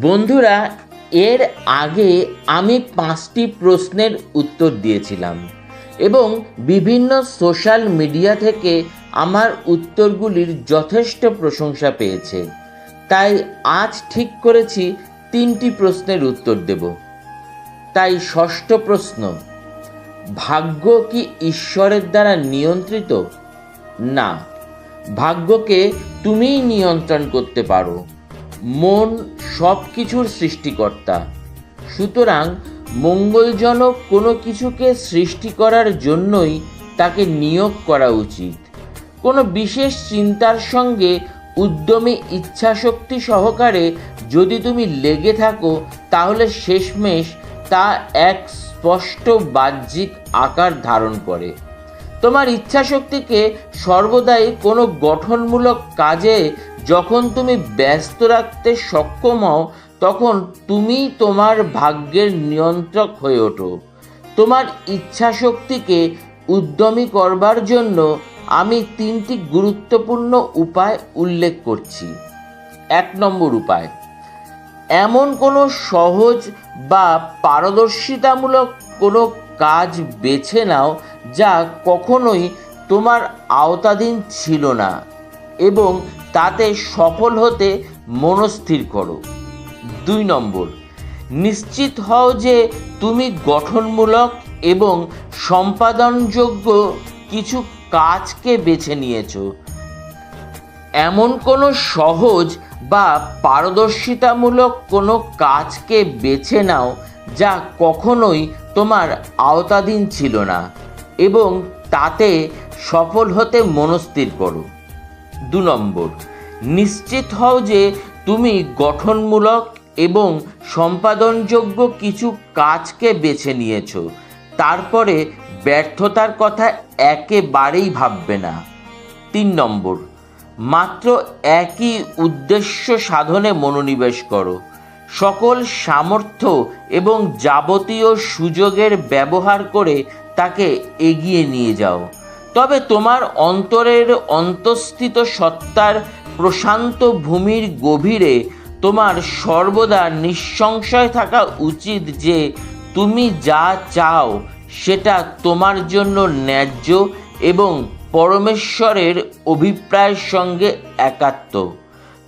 বন্ধুরা, এর আগে আমি পাঁচটি প্রশ্নের উত্তর দিয়েছিলাম এবং বিভিন্ন সোশ্যাল মিডিয়া থেকে আমার উত্তরগুলির যথেষ্ট প্রশংসা পেয়েছে। তাই আজ ঠিক করেছি তিনটি প্রশ্নের উত্তর দেব। তাই ষষ্ঠ প্রশ্ন, ভাগ্য কি ঈশ্বরের দ্বারা নিয়ন্ত্রিত? না, ভাগ্যকে তুমিই নিয়ন্ত্রণ করতে পারো। মন সব কিছুর সৃষ্টিকর্তা। সুতরাং মঙ্গলজনক কোনো কিছুকে সৃষ্টি করার জন্যই তাকে নিয়োগ করা উচিত। কোনো বিশেষ চিন্তার সঙ্গে উদ্যমী ইচ্ছাশক্তি সহকারে যদি তুমি লেগে থাকো, তাহলে শেষমেশ তা এক স্পষ্ট বাহ্যিক আকার ধারণ করে। তোমার ইচ্ছাশক্তিকে সর্বদাই কোনো গঠনমূলক কাজে যখন তুমি ব্যস্ত রাখতে সক্ষম হও, তখন তুমি তোমার ভাগ্যের নিয়ন্ত্রক হয়ে ওঠো। তোমার ইচ্ছাশক্তিকে উদ্যমী করবার জন্য আমি তিনটি গুরুত্বপূর্ণ উপায় উল্লেখ করছি। এক নম্বর উপায়, এমন কোনো সহজ বা পারদর্শিতামূলক কোনো কাজ বেছে নাও যা কখনোই তোমার আওতাধীন ছিল না এবং তাতে সফল হতে মনস্থির করো। দুই নম্বর, নিশ্চিত হও যে তুমি গঠনমূলক এবং সম্পাদনযোগ্য কিছু কাজকে বেছে নিয়েছ। এমন কোনো সহজ বা পারদর্শিতামূলক কোনো কাজকে বেছে নাও যা কখনোই তোমার আওতাধীন ছিল না। এবং তাতে সফল হতে মনস্থির করো। দু নম্বর, নিশ্চিত হও যে তুমি গঠনমূলক এবং সম্পাদনযোগ্য কিছু কাজকে বেছে নিয়েছো। তারপরে ব্যর্থতার কথা একেবারেই ভাববে না। তিন নম্বর, মাত্র একই উদ্দেশ্য সাধনে মনোনিবেশ করো। সকল সামর্থ্য এবং যাবতীয় সুযোগের ব্যবহার করে তাকে এগিয়ে নিয়ে যাও। তবে তোমার অন্তরের অন্তঃস্থিত সত্তার প্রশান্ত ভূমির গভীরে তোমার সর্বদা নিঃসংশয় থাকা উচিত যে তুমি যা চাও সেটা তোমার জন্য ন্যায্য এবং পরমেশ্বরের অভিপ্রায়ের সঙ্গে একাত্ম।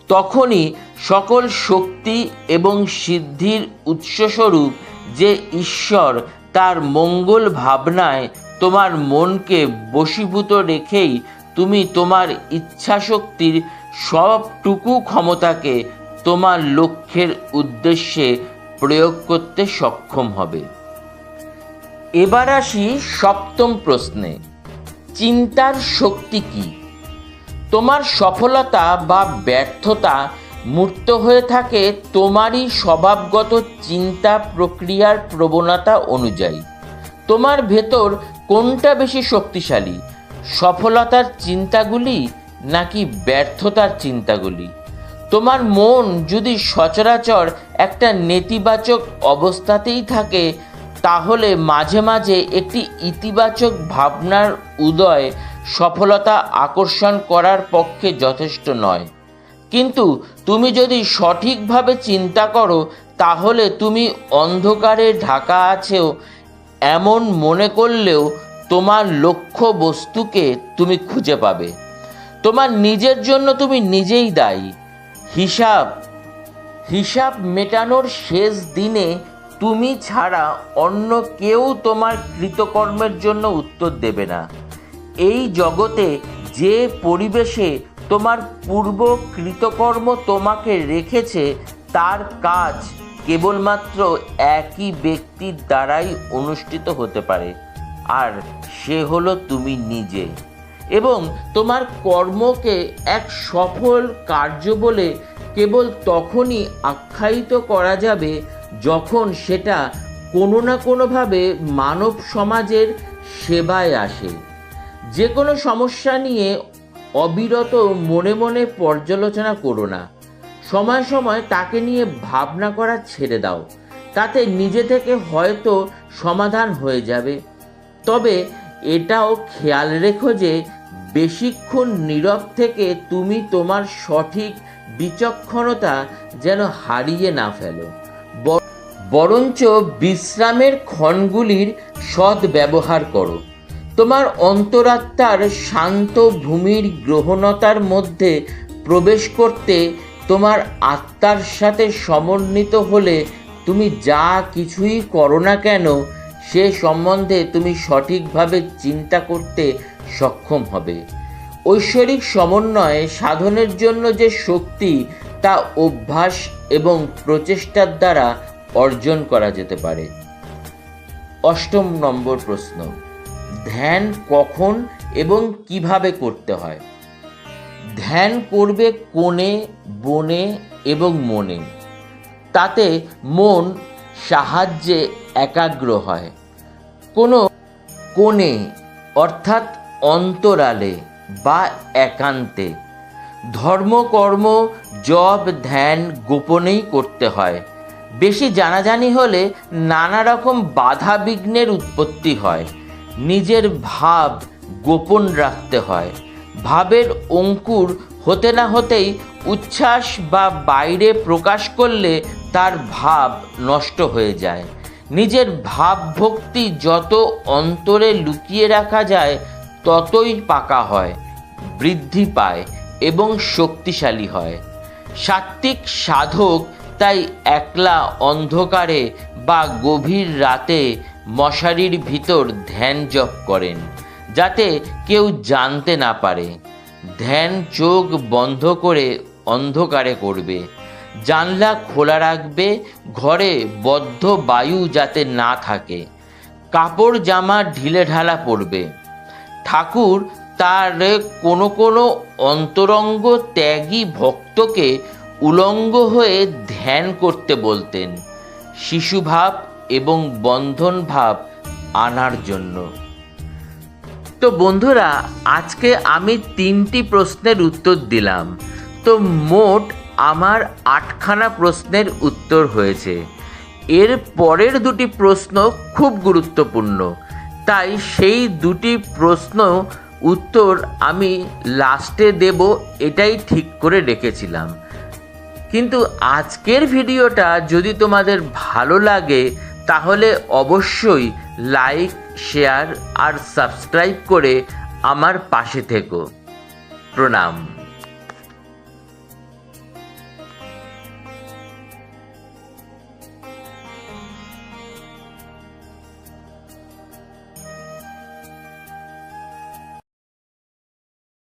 তখনই সকল শক্তি এবং সিদ্ধির উৎসস্বরূপ যে ঈশ্বর তার মঙ্গল ভাবনায় তোমার মনকে বশীভূত রেখেই তুমি তোমার ইচ্ছাশক্তির সবটুকু ক্ষমতাকে তোমার লক্ষ্যের উদ্দেশ্যে প্রয়োগ করতে সক্ষম হবে। এবার আসি সপ্তম প্রশ্নে। চিন্তার শক্তি কি? তোমার সফলতা বা ব্যর্থতা মূর্ত হয়ে থাকে তোমারই স্বভাবগত চিন্তা প্রক্রিয়ার প্রবণতা অনুযায়ী। তোমার ভেতর কোনটা বেশি শক্তিশালী? সফলতার চিন্তাগুলি নাকি ব্যর্থতার চিন্তাগুলি? তোমার মন যদি সচরাচর একটা নেতিবাচক অবস্থাতেই থাকে, তাহলে মাঝে মাঝে একটি ইতিবাচক ভাবনার উদয় সফলতা আকর্ষণ করার পক্ষে যথেষ্ট নয়। কিন্তু তুমি যদি সঠিকভাবে চিন্তা করো, তাহলে তুমি অন্ধকারে ঢাকা আছেও, এমন মনে করলেও তোমার লক্ষ্য বস্তুকে তুমি খুঁজে পাবে। তোমার নিজের জন্য তুমি নিজেই দায়ী। হিসাব হিসাব মেটানোর শেষ দিনে তুমি ছাড়া অন্য কেউ তোমার কৃতকর্মের জন্য উত্তর দেবে না। এই জগতে যে পরিবেশে তোমার পূর্ব কৃতকর্ম তোমাকে রেখেছে, তার কাজ কেবলমাত্র একই ব্যক্তির দ্বারাই অনুষ্ঠিত হতে পারে, আর সে হলো তুমি নিজে। এবং তোমার কর্মকে এক সফল কার্য বলে কেবল তখনই আখ্যায়িত করা যাবে যখন সেটা কোনো না কোনোভাবে মানব সমাজের সেবায় আসে। যে কোনো সমস্যা নিয়ে অবিরত মনে মনে পর্যালোচনা করো না। সময় সময় তাকে নিয়ে ভাবনা করা ছেড়ে দাও। তাতে নিজে থেকে হয়তো সমাধান হয়ে যাবে। তবে এটাও খেয়াল রেখো যে বেশিক্ষণ নীরব থেকে তুমি তোমার সঠিক বিচক্ষণতা যেন হারিয়ে না ফেলো। বরঞ্চ বিশ্রামের ক্ষণগুলির সৎ ব্যবহার করো। তোমার অন্তরাত্মার শান্ত ভূমির গ্রহণতার মধ্যে প্রবেশ করতে তোমার আত্মার সাথে সমন্বিত হলে তুমি যা কিছুই করো না কেন, সে সম্বন্ধে তুমি সঠিকভাবে চিন্তা করতে সক্ষম হবে। ঐশ্বরিক সমন্বয়ে সাধনের জন্য যে শক্তি, তা অভ্যাস এবং প্রচেষ্টার দ্বারা অর্জন করা যেতে পারে। অষ্টম নম্বর প্রশ্ন। ধ্যান কখন এবং কীভাবে করতে হয়? ধ্যান করবে কোণে, বনে এবং মনে। তাতে মন সাহায্যে একাগ্র হয়। কোনো কোণে, অর্থাৎ অন্তরালে বা একান্তে, ধর্মকর্ম জব ধ্যান গোপনেই করতে হয়। বেশি জানাজানি হলে নানা রকম বাধা বিঘ্নের উৎপত্তি হয়। নিজের ভাব গোপন রাখতে হয়। ভাবের অঙ্কুর হতে না হতেই উচ্ছ্বাস বা বাইরে প্রকাশ করলে তার ভাব নষ্ট হয়ে যায়। নিজের ভাব ভক্তি যত অন্তরে লুকিয়ে রাখা যায়, ততই পাকা হয়, বৃদ্ধি পায় এবং শক্তিশালী হয়। সাত্ত্বিক সাধক তাই একলা অন্ধকারে বা গভীর রাতে মশারির ভিতর ধ্যান জপ করেন, যাতে কেউ জানতে না পারে। ধ্যান চোখ বন্ধ করে অন্ধকারে করবে। জানলা খোলা রাখবে, ঘরে বদ্ধ বায়ু যাতে না থাকে। কাপড় জামা ঢিলে ঢালা পরবে ঠাকুর তার কোনো কোনো অন্তরঙ্গ ত্যাগী ভক্তকে উলঙ্গ হয়ে ধ্যান করতে বলতেন। শিশুভাব এবং বন্ধন ভাব আনার জন্য। তো বন্ধুরা, আজকে আমি তিনটি প্রশ্নের উত্তর দিলাম। তো মোট আমার আটখানা প্রশ্নের উত্তর হয়েছে। এর পরের দুটি প্রশ্ন খুব গুরুত্বপূর্ণ। তাই সেই দুটি প্রশ্ন উত্তর আমি লাস্টে দেব, এটাই ঠিক করে রেখেছিলাম। কিন্তু আজকের ভিডিওটা যদি তোমাদের ভালো লাগে তাহলে অবশ্যই লাইক শেয়ার আর সাবস্ক্রাইব করে আমার পাশে থেকো। প্রণাম।